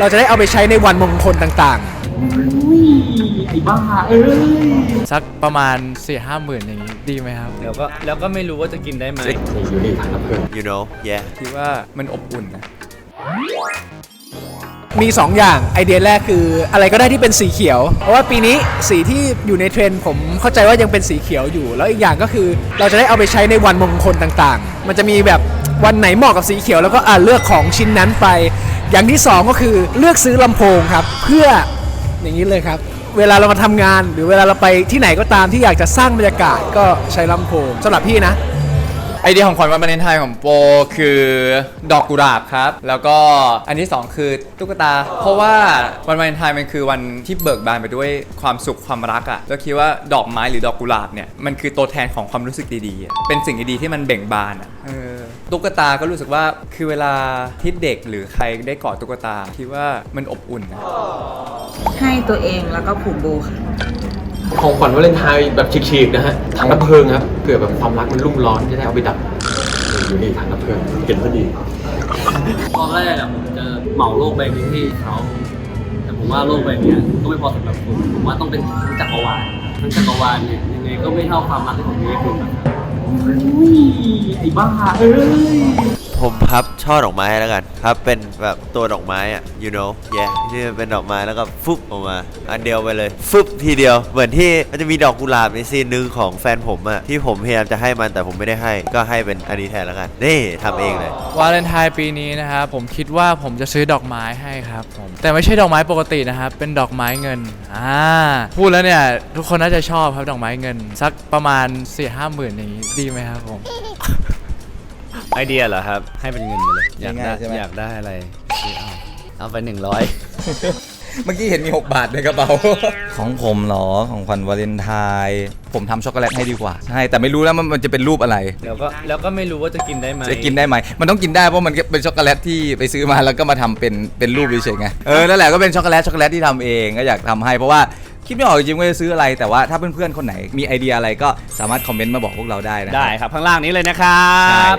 เราจะได้เอาไปใช้ในวันมงคลต่างไอ้บ้าเอ้ยสักประมาณ4ี่ห้าหมื่นอย่างนี้ดีไหมครับ แล้วก็แล้วก็ไม่รู้ว่าจะกินได้ไหม อยู่นี่ถังน้ำผึ้ง you know yeah คิดว่ามันอบอุ่นนะๆมี 2 อย่างไอเดียแรกคืออะไรก็ได้ที่เป็นสีเขียว เพราะว่าปีนี้สีที่อยู่ในเทรนด์ผมเข้าใจว่ายังเป็นสีเขียวอยู่ แล้วอีกอย่างก็คือเราจะได้เอาไปใช้ในวันมงคลต่างๆ มันจะมีแบบวันไหนเหมาะกับสีเขียวแล้วก็อ่าเลือกของชิ้นนั้นไป อย่างที่สองก็คือเลือกซื้อลำโพงครับ เพื่ออย่างนี้เลยครับ เวลาเรามาทำงานหรือเวลาเราไปที่ไหนก็ตามที่อยากจะสร้างบรรยากาศก็ใช้ลำโพงสำหรับพี่นะ ไอเดียของขวัญวันวาเลนไทน์ของโปคือดอกกุหลาบครับ แล้วก็อันที่สองคือตุ๊กตา เพราะว่าวันวาเลนไทน์มันคือวันที่เบิกบานไปด้วยความสุขความรักอะ่ะแล้วคิดว่าดอกไม้หรือดอกกุหลาบเนี่ยมันคือตัวแทนของความรู้สึกดีๆอะเป็นสิ่งดีๆที่มันเบ่งบานอะ่ะเออ ตุ๊กตาก็รู้สึกว่าคือเวลาที่เด็กหรือใครได้กอดตุ๊กตาคิดว่ามันอบอุ่นนะให้ตัวเองแล้วก็ผูกโบค่ะของขวัญวาเลนไทน์แบบฉีกๆนะฮะถังน้ำผึ้งครับเผื่อแบบความรักมันรุ่มร้อนจะได้เอาไปดับอยู่นี่ถังน้ำผึ้งเห็นพอดีตอนแรกอะผมจะเหมาโลกใบนี้ให้เขาแต่ผมว่าโลกใบเนี้ยก็ไม่พอสำหรับผมผมว่าต้องเป็นทั้งจักรวาลทั้งจักรวาลเนี่ยยังไงก็ไม่เท่าความรักที่ผมมีให้คุณนะครับ ไอ้บ้าเอ้ย ผมพับช่อดอกไม้แล้วกันพับเป็นแบบตัวดอกไม้อะ you know yeah ที่มันเป็นดอกไม้แล้วก็ฟึบออกมา อันเดียวไปเลยฟึบทีเดียว เหมือนที่มันจะมีดอกกุหลาบในซีนหนึ่งของแฟนผมอะที่ผมพยายามจะให้มันแต่ผมไม่ได้ให้ ก็ให้เป็นอันนี้แทนแล้วกัน นี่ทำเองเลยวาเลนไทน์ปีนี้นะครับผมคิดว่าผมจะซื้อดอกไม้ให้ครับผมแต่ไม่ใช่ดอกไม้ปกตินะครับเป็นดอกไม้เงินอ่าพูดแล้วเนี่ยทุกคนน่าจะชอบครับดอกไม้เงิน สักประมาณ4ี่ห้าหมื่นอย่างนี้ดีไหมครับผม ไอเดียเหรอครับ ให้เป็นเงินไปเลย อยากได้ง่ายๆใช่ไหม อยากได้อะไรซื้อเอาเอาไปหนึ่งร้อยเมื่อกี้เห็นมี 6 บาทในกระเป๋า ของผมเหรอของขวัญวาเลนไทน์ผมทำช็อกโกแลตให้ดีกว่า ใช่ แต่ไม่รู้แล้วมันมันจะเป็นรูปอะไร แล้วก็แล้วก็ไม่รู้ว่าจะกินได้ไหมจะกินได้ไหม มันต้องกินได้เพราะมันเป็นช็อกโกแลตที่ไปซื้อมาแล้วก็มาทำเป็นเป็นรูปเฉยๆไง เออ นั่นแหละก็เป็นช็อกโกแลตช็อกโกแลตที่ทำเองก็อยากทำให้เพราะว่าคิดไม่ออกจริงๆว่าจะซื้ออะไร แต่ว่าถ้าเพื่อนๆคนไหนมีไอเดียอะไรก็สามารถคอมเมนต์มาบอกพวกเราได้นะได้ครับข้างล่างนี้เลยนะครัใช่บ